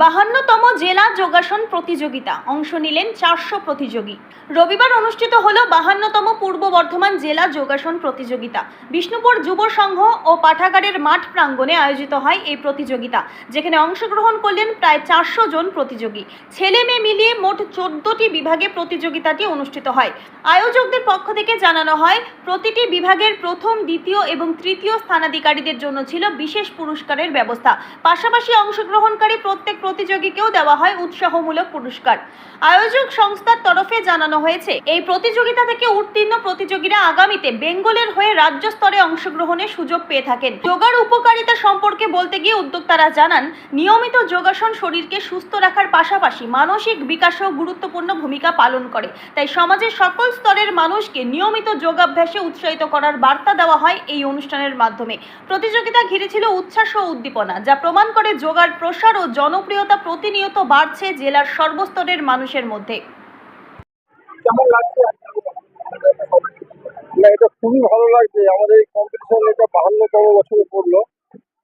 বাহান্নতম জেলা যোগাসন প্রতিযোগিতা। অংশ নিলেন চারশো প্রতিযোগী। রবিবার অনুষ্ঠিত হল বাহান্নতম পূর্ব বর্ধমান জেলা যোগাসন প্রতিযোগিতা। বিষ্ণুপুর যুব সংঘ ও পাঠাগারের মাঠ প্রাঙ্গণে আয়োজিত হয় এই প্রতিযোগিতা, যেখানে অংশগ্রহণ করলেন প্রায় চারশো জন প্রতিযোগী। ছেলে মেয়ে মিলিয়ে মোট চোদ্দটি বিভাগে প্রতিযোগিতাটি অনুষ্ঠিত হয়। আয়োজকদের পক্ষ থেকে জানানো হয়, প্রতিটি বিভাগের প্রথম, দ্বিতীয় এবং তৃতীয় স্থানাধিকারীদের জন্য ছিল বিশেষ পুরস্কারের ব্যবস্থা। পাশাপাশি অংশগ্রহণকারী প্রত্যেক প্রতিযোগীকেও দেওয়া হয় উৎসাহমূলক পুরস্কার। আয়োজক সংস্থার তরফে জানানো হয়েছে, এই প্রতিযোগিতা থেকে উত্তীর্ণ প্রতিযোগীরা আগামীতে বেঙ্গলের হয়ে রাজ্য স্তরে অংশগ্রহণের সুযোগ পেয়ে থাকেন। যোগার উপকারিতা সম্পর্কে বলতে গিয়ে উদ্যোক্তারা জানান, নিয়মিত যোগাসন শরীরকে সুস্থ রাখার পাশাপাশি মানসিক বিকাশেও গুরুত্বপূর্ণ ভূমিকা পালন করে। তাই সমাজের সকল স্তরের মানুষকে নিয়মিত যোগাভ্যাসে উৎসাহিত করার বার্তা দেওয়া হয় এই অনুষ্ঠানের মাধ্যমে। প্রতিযোগিতা ঘিরে ছিল উচ্ছ্বাস ও উদ্দীপনা, যা প্রমাণ করে যোগার প্রসার ও জনপ্রিয়তা প্রতিনিয়ত বাড়ছে জেলার সর্বস্তরের মানুষের মধ্যে। এটা খুবই ভালো লাগছে। আমাদের এই কম্পিটিশন এটা বাহান্নতম বছরে পড়ল।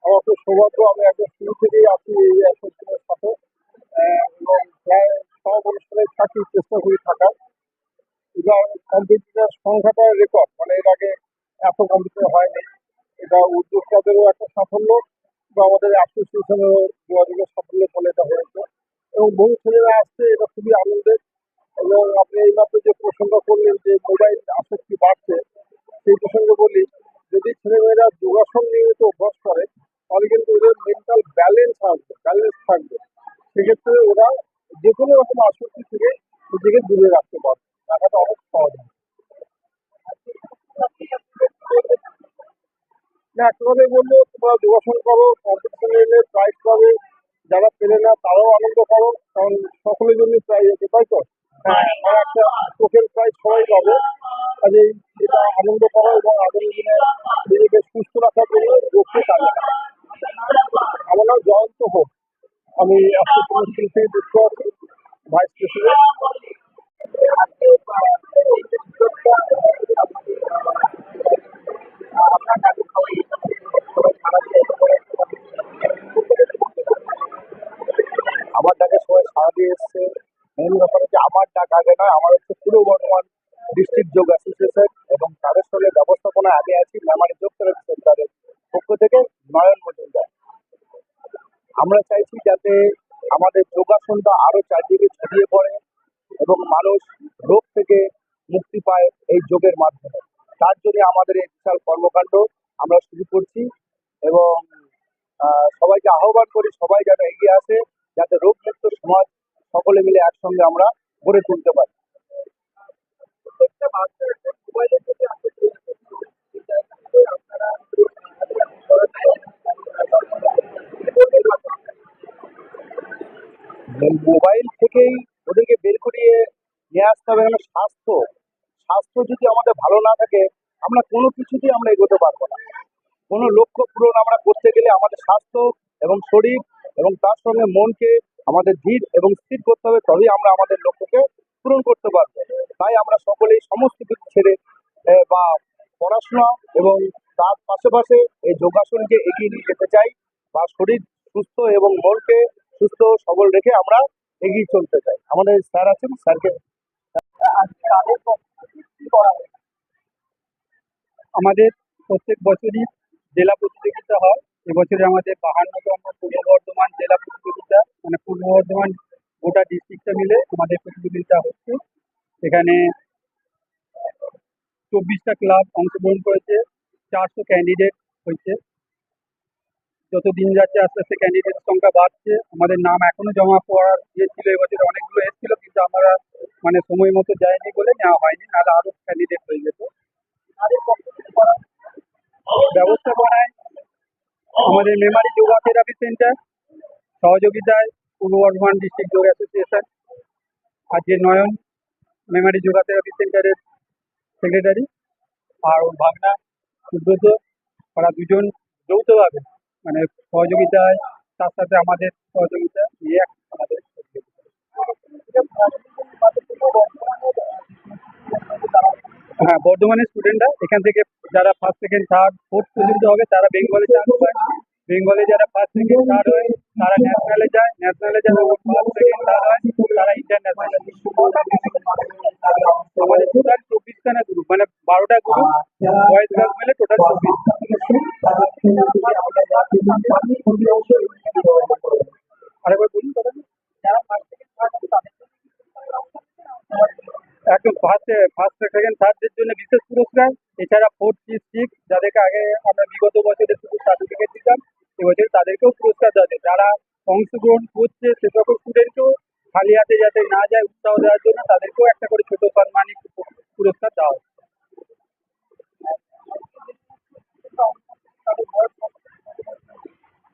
আমার খুব সৌভাগ্য, আমি একদম শুরু থেকেই আছি এই অ্যাসোসিয়েশনের সাথে। এবং প্রায় সব অনুষ্ঠানে থাকি, চেষ্টা করি থাকার। এবার কম্পিটিশনের সংখ্যাটা রেকর্ড মানে এর আগে এত কম্পিটিশন হয়নি। এটা উদ্যোক্তাদেরও একটা সাফল্য। বা আমাদের অ্যাসোসিয়েশনেরও যোগাযোগের সাফল্য ফলে এটা হয়েছে। এবং বহু ছেলেরা আসছে এটা খুবই আনন্দের। এবং আপনি এই এইমাত্র যে প্রসঙ্গ করলেন যে মোবাইল আসক্তি বাড়ছে সেই প্রসঙ্গে বলি যদি ছেলেমেয়েরা যোগাসন নিয়মিত অভ্যাস করে তাহলে কিন্তু ওদের মেন্টাল ব্যালেন্স আসবে ব্যালেন্স থাকবে। সেক্ষেত্রে ওরা যে কোনো রকম আসক্তি থেকে নিজেকে দূরে রাখতে পারবে। রাখাটা অনেক সহজ হয়। না কথাই বলব তোমরা যোগাসন করো কম্পিটিশনে এলে প্রাইজ পাবে। যারা পেলে না, তারাও আনন্দ করো কারণ সকলের জন্য প্রাইজ আছে, তাই তো? আর একটা প্রাইজ সবাই পাবে। কাজেই এটা আনন্দ করো এবং আগামী দিনে নিজেকে সুস্থ রাখার জন্য কাজে লাগাও। আমার নাম জয়ন্ত হোক। আমি অ্যাসোসিয়েশন স্কুল থেকে যুক্ত আছি ভাইস আমার ডাকে সবাই সাড়া দিয়ে এসছে। মেন ব্যাপার হচ্ছে আমার ডাক আগে নয়, আমার হচ্ছে পূর্ব বর্ধমান ডিস্ট্রিক্ট যোগ অ্যাসোসিয়েশন এবং তাদের সঙ্গে ব্যবস্থাপনায় আমি আছি, মেমারি যোগ থেরাপি সেন্টারের পক্ষ থেকে নয়ন মজুমদার। আমরা চাইছি যাতে আমাদের যোগাসনটা আরও চারদিকে ছড়িয়ে পড়ে এবং মানুষ রোগ থেকে মুক্তি পায় এই যোগের মাধ্যমে। তার জন্য আমাদের এই বিশাল কর্মকাণ্ড আমরা শুরু করছি। সবাইকে আহ্বান করি, সবাই যেন এগিয়ে আসে, যাতে রোগ মুক্ত সমাজ সকলে মিলে একসঙ্গে আমরা গড়ে তুলতে পারি। মোবাইল থেকেই ওদেরকে বের করিয়ে নিয়ে আসতে হবে কেন স্বাস্থ্য। স্বাস্থ্য যদি আমাদের ভালো না থাকে, আমরা কোনো কিছুতেই আমরা এগোতে পারব না। কোনো লক্ষ্য পূরণ আমরা করতে গেলে আমাদের স্বাস্থ্য এবং শরীর এবং তার সঙ্গে মনকে আমাদের ধীর এবং স্থির করতে হবে, তবেই আমরা আমাদের লক্ষ্যকে পূরণ করতে পারব। তাই আমরা সকলেই সমস্ত কিছু ছেড়ে বা পড়াশোনা এবং তার পাশাপাশি এই যোগাসনকে এগিয়ে নিয়ে যেতে চাই বা শরীর সুস্থ এবং মনকে সুস্থ সবল রেখে আমরা এগিয়ে চলতে চাই। আমাদের স্যার আছেন, স্যারকে আমাদের প্রত্যেক বছরই জেলা প্রতিযোগিতা হয়। এবছরে আমাদের বাহান্নতম পূর্ব বর্ধমান জেলা প্রতিযোগিতা মানে পূর্ব বর্ধমান গোটা ডিস্ট্রিক্টটা মিলে আমাদের প্রতিযোগিতা হচ্ছে। এখানে চব্বিশটা ক্লাব অংশগ্রহণ করেছে, চারশো ক্যান্ডিডেট হয়েছে। যত দিন যাচ্ছে আস্তে আস্তে ক্যান্ডিডেটের সংখ্যা বাড়ছে। আমাদের নাম এখনও জমা পড়ার ইয়ে ছিল এবছর অনেকগুলো এসেছিল, কিন্তু আমরা মানে সময় মতো যায়নি বলে নেওয়া হয়নি, নাহলে আরও ক্যান্ডিডেট হয়ে যেত। ব্যবস্থাপনায় আমাদের মেমারি যোগা থেরাপি সেন্টার। সহযোগিতায় পূর্ব বর্ধমান ডিস্ট্রিক্ট যোগ অ্যাসোসিয়েশন যে নয়ন মেমারি যোগা থেরাপি সেন্টারের সেক্রেটারি আর ওর ভাগনা সুব্রত, ওরা দুজন যৌথভাবে মানে সহযোগিতায়, তার সাথে আমাদের সহযোগিতা নিয়ে আমাদের হ্যাঁ বর্ধমানের স্টুডেন্টরা এখান থেকে যারা ফার্স্ট সেকেন্ড থার্ড ফোর্থ পর্যন্ত হবে, তারা বেঙ্গলে চান্স পায়। বেঙ্গলে যারা ফার্স্ট সেকেন্ড থার্ড হয় তারা ন্যাশনালে যায় ন্যাশনালে যারা ফার্স্ট সেকেন্ড থার্ড হয় তারা ইন্টারন্যাশনালে আমাদের টোটাল চব্বিশখানা গ্রুপ মানে বারোটা গ্রুপ বয়েজ গার্লস মিলে টোটাল চব্বিশ আরেকবার বলুন কথা। একদম ফার্স্ট ফার্স্ট সেকেন্ড থার্ডদের জন্য বিশেষ পুরস্কার। এছাড়া ফোর্থ ফিফথ সিক্স যাদেরকে আগে আমরা বিগত বছরে শুধু সার্টিফিকেট এবছর তাদেরকেও পুরস্কার দেওয়া হচ্ছে যারা অংশগ্রহণ করছে, সে সকল স্টুডেন্টকেও খালি হাতে যাতে না যায় উৎসাহ দেওয়ার জন্য তাদেরকেও একটা করে ছোট সম্মানিক পুরস্কার দেওয়া হচ্ছে।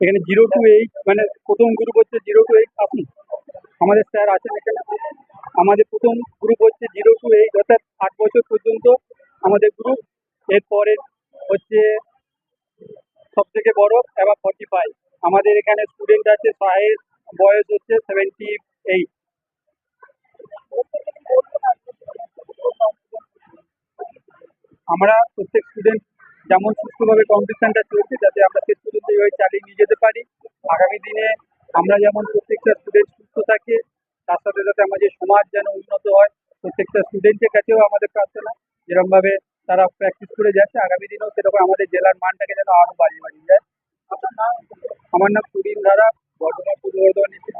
এখানে জিরো টু এইট মানে প্রথম গ্রুপ হচ্ছে জিরো টু এইট আপনি, আমাদের স্যার আছেন এখানে। আমাদের প্রথম গ্রুপ হচ্ছে জিরো টু এইট অর্থাৎ আট বছর পর্যন্ত আমাদের গ্রুপ এরপরে হচ্ছে সব থেকে বড় এবার ফর্টি ফাইভ আমাদের এখানে স্টুডেন্ট আছে সাহেব বয়স হচ্ছে সেভেন্টি এইট আমরা প্রত্যেক স্টুডেন্ট যেমন সুস্থভাবে কম্পিটিশনটা চলছে, যাতে আমরা শেষ পর্যন্ত এইভাবে চালিয়ে নিয়ে যেতে পারি। আগামী দিনে আমরা যেমন প্রত্যেকটা স্টুডেন্ট সুস্থ থাকে, তার সাথে সাথে আমাদের সমাজ যেন উন্নত হয়, প্রত্যেকটা স্টুডেন্টের কাছেও আমাদের প্রার্থনা। যেরকমভাবে তারা প্র্যাকটিস করে যাচ্ছে। আগামী দিনেও সেরকম আমাদের জেলার মানটাকে যেন আরও বাড়িয়ে বাড়িয়ে যায়। আমার নাম সুদিন ধারা। বর্ধমান পূর্ব বর্ধমান ডিস্ট্রিক্ট